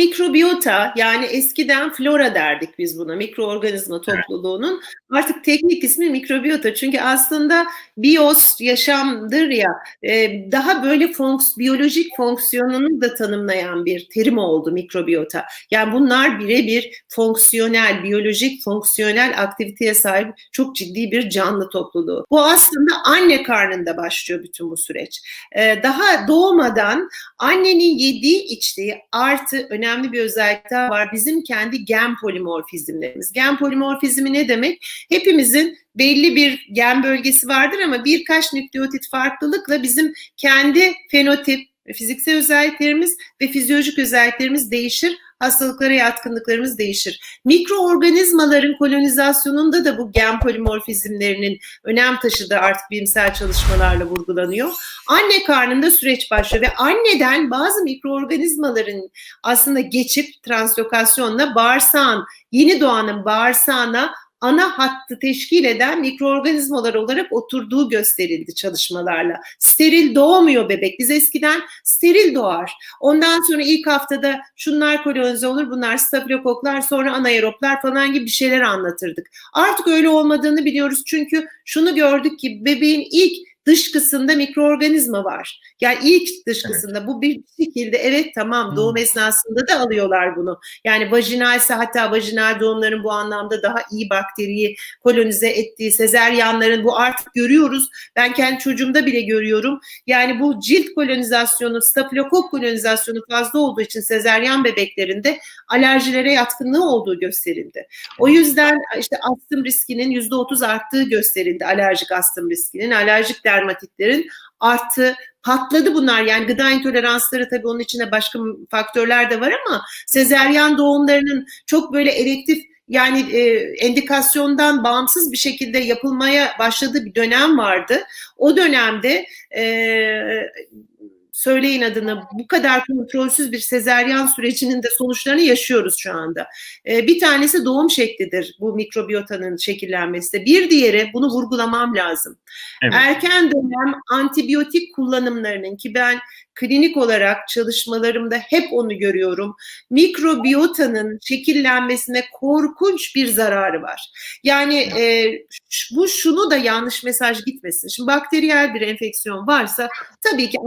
mikrobiyota yani eskiden flora derdik biz buna mikroorganizma topluluğunun artık teknik ismi mikrobiyota çünkü aslında bios yaşamdır ya e, daha böyle fonks, biyolojik fonksiyonunu da tanımlayan bir terim oldu mikrobiyota. Yani bunlar birebir fonksiyonel, biyolojik fonksiyonel aktiviteye sahip çok ciddi bir canlı topluluğu. Bu aslında anne karnında başlıyor bütün bu süreç. E, daha doğmadan annenin yediği içtiği artı önemli bir özellik daha var. Bizim kendi gen polimorfizmlerimiz. Gen polimorfizmi ne demek? Hepimizin belli bir gen bölgesi vardır ama birkaç nükleotit farklılıkla bizim kendi fenotip, fiziksel özelliklerimiz ve fizyolojik özelliklerimiz değişir hastalıklara yatkınlıklarımız değişir. Mikroorganizmaların kolonizasyonunda da bu gen polimorfizmlerinin önem taşıdığı artık bilimsel çalışmalarla vurgulanıyor. Anne karnında süreç başlıyor ve anneden bazı mikroorganizmaların aslında geçip translokasyonla bağırsağın, yeni doğanın bağırsağına ana hattı teşkil eden mikroorganizmalar olarak oturduğu gösterildi çalışmalarla. Steril doğmuyor bebek. Biz eskiden steril doğar. Ondan sonra ilk haftada şunlar kolonize olur, bunlar stafilokoklar, sonra anaeroblar falan gibi bir şeyler anlatırdık. Artık öyle olmadığını biliyoruz çünkü şunu gördük ki bebeğin ilk dışkısında mikroorganizma var. Yani ilk dışkısında evet. bu bir şekilde evet tamam doğum hmm. esnasında da alıyorlar bunu. Yani vajinalse hatta vajinal doğumların bu anlamda daha iyi bakteriyi kolonize ettiği sezeryanların bu artık görüyoruz. Ben kendi çocuğumda bile görüyorum. Yani bu cilt kolonizasyonu, stafilokok kolonizasyonu fazla olduğu için sezeryan bebeklerinde alerjilere yatkınlığı olduğu gösterildi. O yüzden işte astım riskinin yüzde otuz arttığı gösterildi alerjik astım riskinin. Alerjik dermatitlerin arttı, patladı bunlar. Yani gıda intoleransları tabii onun içinde başka faktörler de var ama sezeryan doğumlarının çok böyle erektif yani e, endikasyondan bağımsız bir şekilde yapılmaya başladığı bir dönem vardı. O dönemde e, söyleyin adını bu kadar kontrolsüz bir sezeryan sürecinin de sonuçlarını yaşıyoruz şu anda. E, bir tanesi doğum şeklidir bu mikrobiyotanın şekillenmesi. Bir diğeri bunu vurgulamam lazım. Evet. Erken dönem antibiyotik kullanımlarının ki ben klinik olarak çalışmalarımda hep onu görüyorum. Mikrobiyotanın şekillenmesine korkunç bir zararı var. Yani e, bu şunu da yanlış mesaj gitmesin. Şimdi bakteriyel bir enfeksiyon varsa tabii ki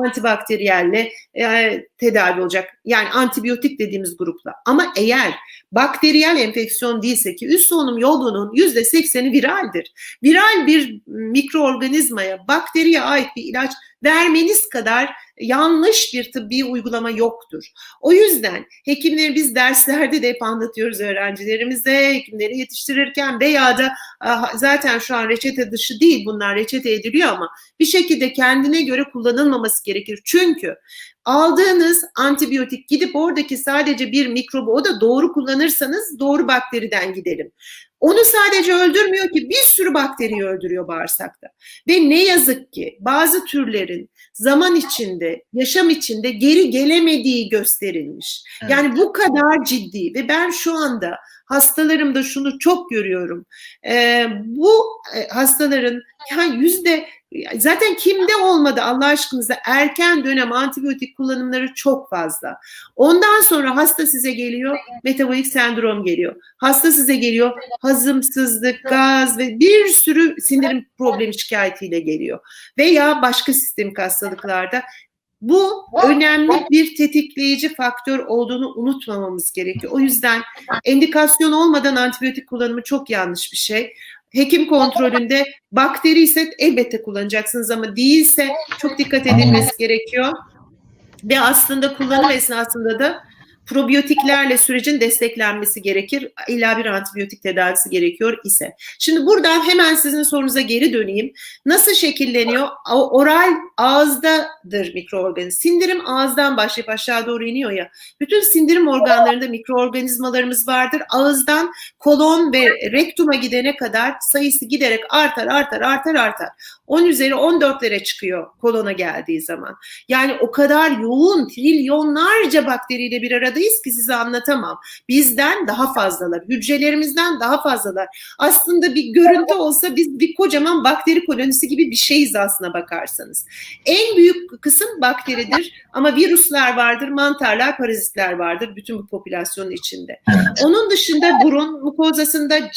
antibakteriyelle e, tedavi olacak. Yani antibiyotik dediğimiz grupla. Ama eğer bakteriyel enfeksiyon değilse ki üst solunum yolunun yüzde sekseni viraldir. Viral bir mikroorganizmaya, bakteriye ait bir ilaç vermeniz kadar yanlış bir tıbbi uygulama yoktur. O yüzden hekimleri biz derslerde de hep anlatıyoruz öğrencilerimize, hekimleri yetiştirirken veya da zaten şu an reçete dışı değil bunlar reçete ediliyor ama bir şekilde kendine göre kullanılmaması gerekir. Çünkü aldığınız antibiyotik gidip oradaki sadece bir mikrobu o da doğru kullanırsanız doğru bakteriden gidelim. Onu sadece öldürmüyor ki bir sürü bakteriyi öldürüyor bağırsakta. Ve ne yazık ki bazı türlerin zaman içinde, yaşam içinde geri gelemediği gösterilmiş. Evet. Yani bu kadar ciddi ve ben şu anda hastalarımda şunu çok görüyorum. Ee, bu e, hastaların yani yüzde Zaten kimde olmadı Allah aşkınıza erken dönem antibiyotik kullanımları çok fazla. Ondan sonra hasta size geliyor, metabolik sendrom geliyor. Hasta size geliyor, hazımsızlık, gaz ve bir sürü sindirim problemi şikayetiyle geliyor. Veya başka sistemik hastalıklarda bu önemli bir tetikleyici faktör olduğunu unutmamamız gerekiyor. O yüzden endikasyon olmadan antibiyotik kullanımı çok yanlış bir şey hekim kontrolünde bakteri ise elbette kullanacaksınız ama değilse çok dikkat edilmesi gerekiyor. Ve aslında kullanım esnasında da probiyotiklerle sürecin desteklenmesi gerekir. İlla bir antibiyotik tedavisi gerekiyor ise. Şimdi buradan hemen sizin sorunuza geri döneyim. Nasıl şekilleniyor? Oral ağızdadır mikroorganizma. Sindirim ağızdan başlayıp aşağı doğru iniyor ya. Bütün sindirim organlarında mikroorganizmalarımız vardır. Ağızdan kolon ve rektuma gidene kadar sayısı giderek artar, artar, artar, artar. 10 üzeri 14'lere çıkıyor kolona geldiği zaman. Yani o kadar yoğun trilyonlarca bakteriyle bir arada aradayız ki size anlatamam. Bizden daha fazlalar, hücrelerimizden daha fazlalar. Aslında bir görüntü olsa biz bir kocaman bakteri kolonisi gibi bir şeyiz aslına bakarsanız. En büyük kısım bakteridir ama virüsler vardır, mantarlar, parazitler vardır bütün bu popülasyonun içinde. Onun dışında burun mukozasında,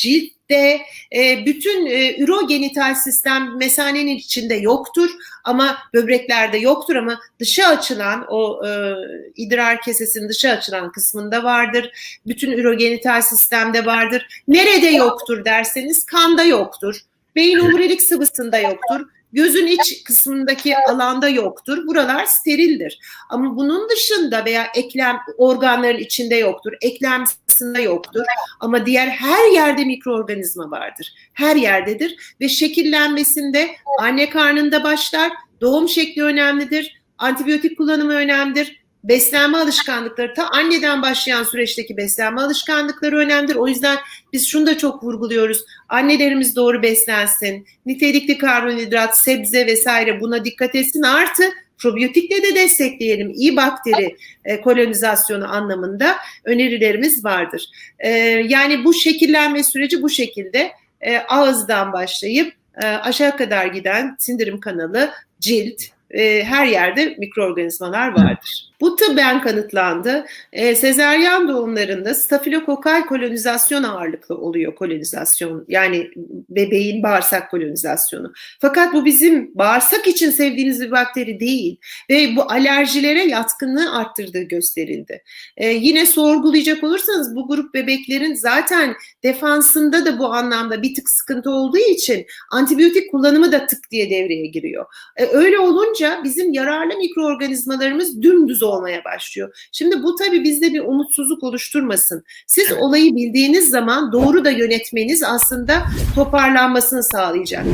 ciltte, e, bütün e, ürogenital sistem mesanenin içinde yoktur ama böbreklerde yoktur ama dışa açılan o e, idrar kesesinin dışa açılan kısmında vardır. Bütün ürogenital sistemde vardır. Nerede yoktur derseniz kanda yoktur. Beyin omurilik sıvısında yoktur. Gözün iç kısmındaki alanda yoktur. Buralar sterildir. Ama bunun dışında veya eklem organların içinde yoktur. Eklem sıvısında yoktur. Ama diğer her yerde mikroorganizma vardır. Her yerdedir ve şekillenmesinde anne karnında başlar. Doğum şekli önemlidir. Antibiyotik kullanımı önemlidir. Beslenme alışkanlıkları ta anneden başlayan süreçteki beslenme alışkanlıkları önemlidir. O yüzden biz şunu da çok vurguluyoruz. Annelerimiz doğru beslensin. Nitelikli karbonhidrat, sebze vesaire buna dikkat etsin. Artı probiyotikle de destekleyelim. İyi bakteri e, kolonizasyonu anlamında önerilerimiz vardır. E, yani bu şekillenme süreci bu şekilde e, ağızdan başlayıp e, aşağı kadar giden sindirim kanalı, cilt, e, her yerde mikroorganizmalar vardır. Bu tıbben kanıtlandı. E, sezeryan doğumlarında stafilokokal kolonizasyon ağırlıklı oluyor kolonizasyon. Yani bebeğin bağırsak kolonizasyonu. Fakat bu bizim bağırsak için sevdiğimiz bir bakteri değil. Ve bu alerjilere yatkınlığı arttırdığı gösterildi. E, yine sorgulayacak olursanız bu grup bebeklerin zaten defansında da bu anlamda bir tık sıkıntı olduğu için antibiyotik kullanımı da tık diye devreye giriyor. E, öyle olunca bizim yararlı mikroorganizmalarımız dümdüz olmaya başlıyor. Şimdi bu tabii bizde bir umutsuzluk oluşturmasın. Siz olayı bildiğiniz zaman doğru da yönetmeniz aslında toparlanmasını sağlayacak.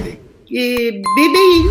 Ee, bebeğin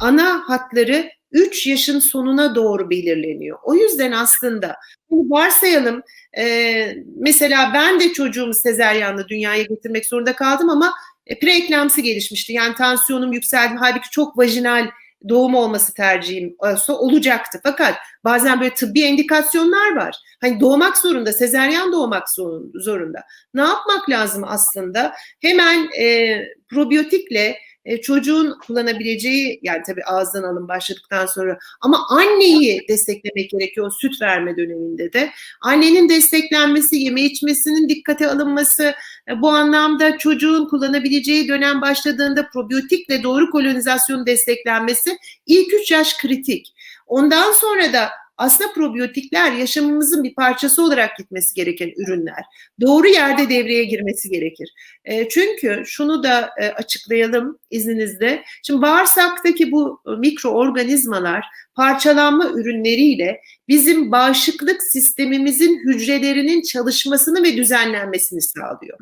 ana hatları 3 yaşın sonuna doğru belirleniyor. O yüzden aslında varsayalım e, mesela ben de çocuğumu sezeryanla dünyaya getirmek zorunda kaldım ama e, preeklamsi gelişmişti. Yani tansiyonum yükseldi. Halbuki çok vajinal doğum olması tercihim olsa olacaktı. Fakat bazen böyle tıbbi endikasyonlar var. Hani doğmak zorunda, sezeryan doğmak zorunda. Ne yapmak lazım aslında? Hemen e, probiyotikle e, çocuğun kullanabileceği yani tabii ağızdan alım başladıktan sonra ama anneyi desteklemek gerekiyor süt verme döneminde de. Annenin desteklenmesi, yeme içmesinin dikkate alınması e, bu anlamda çocuğun kullanabileceği dönem başladığında probiyotikle doğru kolonizasyon desteklenmesi ilk 3 yaş kritik. Ondan sonra da aslında probiyotikler yaşamımızın bir parçası olarak gitmesi gereken ürünler. Doğru yerde devreye girmesi gerekir. E, çünkü şunu da e, açıklayalım izninizle. Şimdi bağırsaktaki bu mikroorganizmalar parçalanma ürünleriyle bizim bağışıklık sistemimizin hücrelerinin çalışmasını ve düzenlenmesini sağlıyor.